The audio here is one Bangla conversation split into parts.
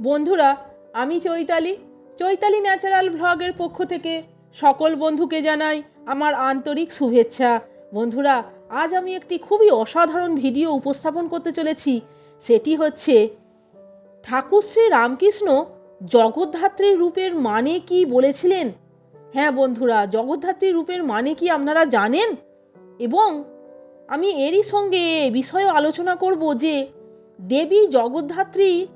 বন্ধুরা, আমি চৈতালি। চৈতালি ন্যাচারাল ভ্লগের পক্ষ থেকে সকল বন্ধুকে জানাই আমার আন্তরিক শুভেচ্ছা। বন্ধুরা, আজ আমি একটি খুবই অসাধারণ ভিডিও উপস্থাপন করতে চলেছি। সেটি হচ্ছে, ঠাকুর শ্রী রামকৃষ্ণ জগদ্ধাত্রীর রূপের মানে কি বলেছিলেন? হ্যাঁ বন্ধুরা জগদ্ধাত্রীর রূপের মানে কি আপনারা জানেন? এবং আমি এরই সঙ্গে এ বিষয়েও আলোচনা করব যে, দেবী জগদ্ধাত্রী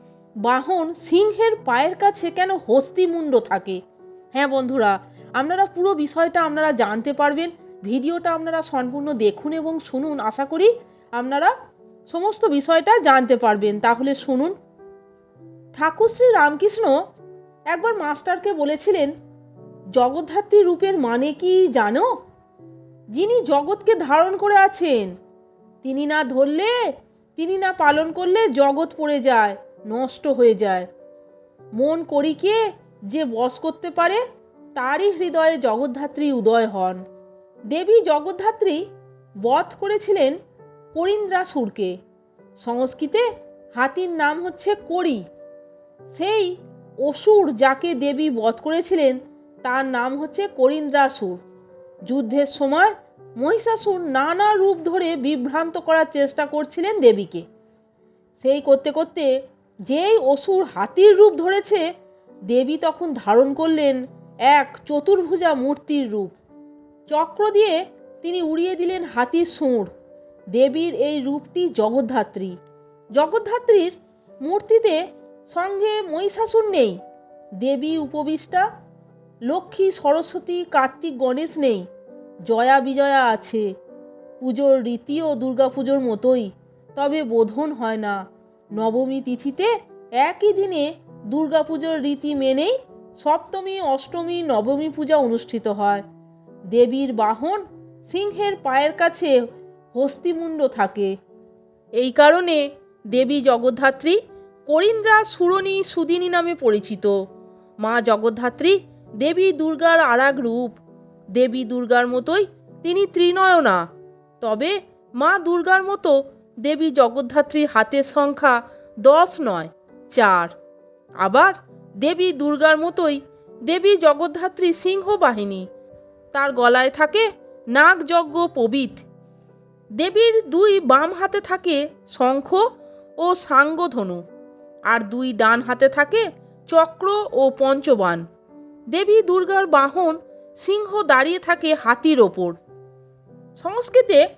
বাহন সিংহের পায়ের কাছে কেন হস্তিমুণ্ড থাকে? হ্যাঁ বন্ধুরা, আপনারা পুরো বিষয়টা আপনারা জানতে পারবেন, ভিডিওটা আপনারা সম্পূর্ণ দেখুন এবং শুনুন। আশা করি আপনারা সমস্ত বিষয়টা জানতে পারবেন। তাহলে শুনুন। ঠাকুর শ্রী রামকৃষ্ণ একবার মাস্টারকে বলেছিলেন, জগদ্ধাত্রী রূপের মানে কি জানো? যিনি জগৎকে ধারণ করে আছেন, তিনি না ধরলে, তিনি না পালন করলে জগৎ পড়ে যায়। নষ্ট হয়ে যায়। মন করি কে যে বশ করতে পারে, তারই হৃদয়ে জগদ্ধাত্রী উদয় হন। দেবী জগদ্ধাত্রী বধ করেছিলেন করিন্দ্রাসুরকে সংস্কৃতে হাতির নাম হচ্ছে করি সেই অসুর যাকে দেবী বধ করেছিলেন, তার নাম হচ্ছে করিন্দ্রাসুর। যুদ্ধের সময় মহিষাসুর নানা রূপ ধরে বিভ্রান্ত করার চেষ্টা করছিলেন দেবীকে। সেই করতে করতে যেই অসুর হাতির রূপ ধরেছে, দেবী তখন ধারণ করলেন এক চতুর্ভুজা মূর্তির রূপ। চক্র দিয়ে তিনি উড়িয়ে দিলেন হাতির সুঁড়। দেবীর এই রূপটি জগদ্ধাত্রী। জগদ্ধাত্রীর মূর্তিতে সঙ্গে মহিষাসুর নেই। দেবী উপবিষ্টা, লক্ষ্মী, সরস্বতী, কার্তিক, গণেশ নেই। জয়া বিজয়া আছে। পুজোর রীতিও দুর্গাপুজোর মতোই, তবে বোধন হয় না। নবমী তিথিতে একই দিনে দুর্গাপুজোর রীতি মেনেই সপ্তমী, অষ্টমী, নবমী পূজা অনুষ্ঠিত হয়। দেবীর বাহন সিংহের পায়ের কাছে হস্তিমুণ্ড থাকে। এই কারণে দেবী জগদ্ধাত্রী করিন্দ্রা সুরণী সুদিনী নামে পরিচিত। মা জগদ্ধাত্রী দেবী দুর্গার আরাগ রূপ। দেবী দুর্গার মতোই তিনি ত্রিনয়না। তবে মা দুর্গার মতো দেবী জগদ্ধাত্রীর হাতের সংখ্যা দশ নয়, চার। আবার দেবী দুর্গার মতোই দেবী জগদ্ধাত্রী সিংহ বাহিনী তার গলায় থাকে নাগযজ্ঞ পবিত। দেবীর দুই বাম হাতে থাকে শঙ্খ ও সাঙ্গধনু। আর দুই ডান হাতে থাকে চক্র ও পঞ্চবান। দেবী দুর্গার বাহন সিংহ দাঁড়িয়ে থাকে হাতির ওপর। সংস্কৃতে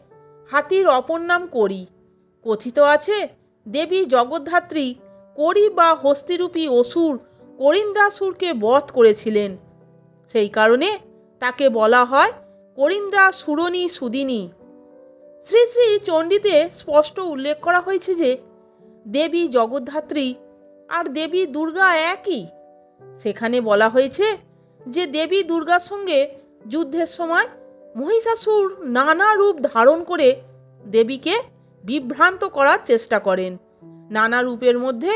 হাতির অপর নাম করি। কথিত আছে, দেবী জগদ্ধাত্রী করি বা হস্তিরূপী অসুর করিন্দ্রাসুরকে বধ করেছিলেন। সেই কারণে তাকে বলা হয় করিন্দ্রা সুরণী সুদিনী। শ্রী শ্রী চণ্ডীতে স্পষ্ট উল্লেখ করা হয়েছে যে, দেবী জগদ্ধাত্রী আর দেবী দুর্গা একই। সেখানে বলা হয়েছে যে, দেবী দুর্গার সঙ্গে যুদ্ধের সময় মহিষাসুর নানা রূপ ধারণ করে দেবীকে বিভ্রান্ত করার চেষ্টা করেন। নানা রূপের মধ্যে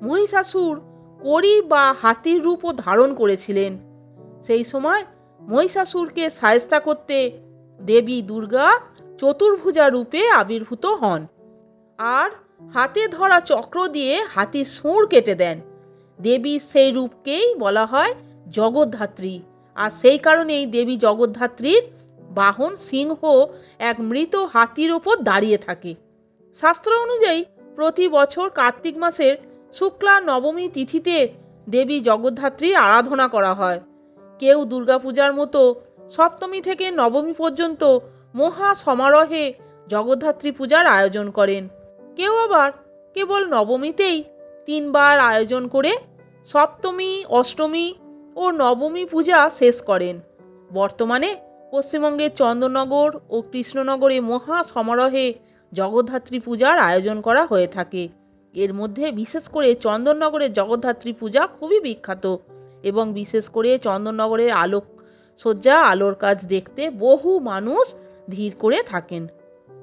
মহিষাসুর করি বা হাতির রূপও ধারণ করেছিলেন। সেই সময় মহিষাসুরকে সায়স্তা করতে দেবী দুর্গা চতুর্ভুজা রূপে আবির্ভূত হন আর হাতে ধরা চক্র দিয়ে হাতির সুঁড় কেটে দেন। দেবীর সেই রূপকেই বলা হয় জগদ্ধাত্রী আর সেই কারণেই দেবী জগদ্ধাত্রীর বাহন সিংহ এক মৃত হাতির ওপর দাঁড়িয়ে থাকে। শাস্ত্র অনুযায়ী প্রতি বছর কার্তিক মাসের শুক্লা নবমী তিথিতে দেবী জগদ্ধাত্রীর আরাধনা করা হয়। কেউ দুর্গাপূজার মতো সপ্তমী থেকে নবমী পর্যন্ত মহা সমারোহে জগদ্ধাত্রী পূজার আয়োজন করেন। কেউ আবার কেবল নবমীতেই তিনবার আয়োজন করে সপ্তমী, অষ্টমী ও নবমী পূজা শেষ করেন। বর্তমানে পশ্চিমবঙ্গের চন্দননগর ও কৃষ্ণনগরে মহা সমারোহে জগদ্ধাত্রী পূজার আয়োজন করা হয়ে থাকে। এর মধ্যে বিশেষ করে চন্দননগরের জগদ্ধাত্রী পূজা খুবই বিখ্যাত এবং বিশেষ করে চন্দননগরের আলোক সজ্জা আলোর কাজ দেখতে বহু মানুষ ভিড় করে থাকেন।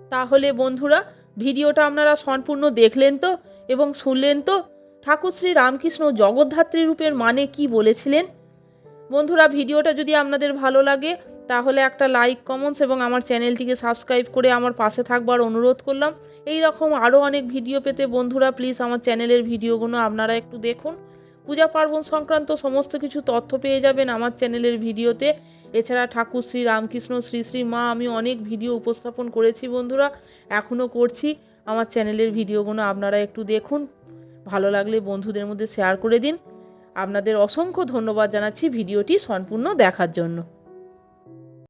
তাহলে বন্ধুরা, ভিডিওটা আপনারা সম্পূর্ণ দেখলেন তো এবং শুনলেন তো? ঠাকুর শ্রী রামকৃষ্ণ জগদ্ধাত্রী রূপের মানে কি বলেছিলেন? বন্ধুরা, ভিডিওটা যদি আপনাদের ভালো লাগে তাহলে একটা লাইক কমেন্টস এবং আমার চ্যানেলটিকে সাবস্ক্রাইব করে আমার পাশে থাকবার অনুরোধ করলাম। এই রকম আরও অনেক ভিডিও পেতে বন্ধুরা প্লিজ আমার চ্যানেলের ভিডিওগুলো আপনারা একটু দেখুন। পূজা পার্বণ সংক্রান্ত সমস্ত কিছু তথ্য পেয়ে যাবেন আমার চ্যানেলের ভিডিওতে এছাড়া ঠাকুর শ্রী রামকৃষ্ণ, শ্রী শ্রী মা, আমি অনেক ভিডিও উপস্থাপন করেছি বন্ধুরা এখনও করছি। আমার চ্যানেলের ভিডিওগুলো আপনারা একটু দেখুন। ভালো লাগলে বন্ধুদের মধ্যে শেয়ার করে দিন। আপনাদের অসংখ্য ধন্যবাদ জানাচ্ছি ভিডিওটি সম্পূর্ণ দেখার জন্য।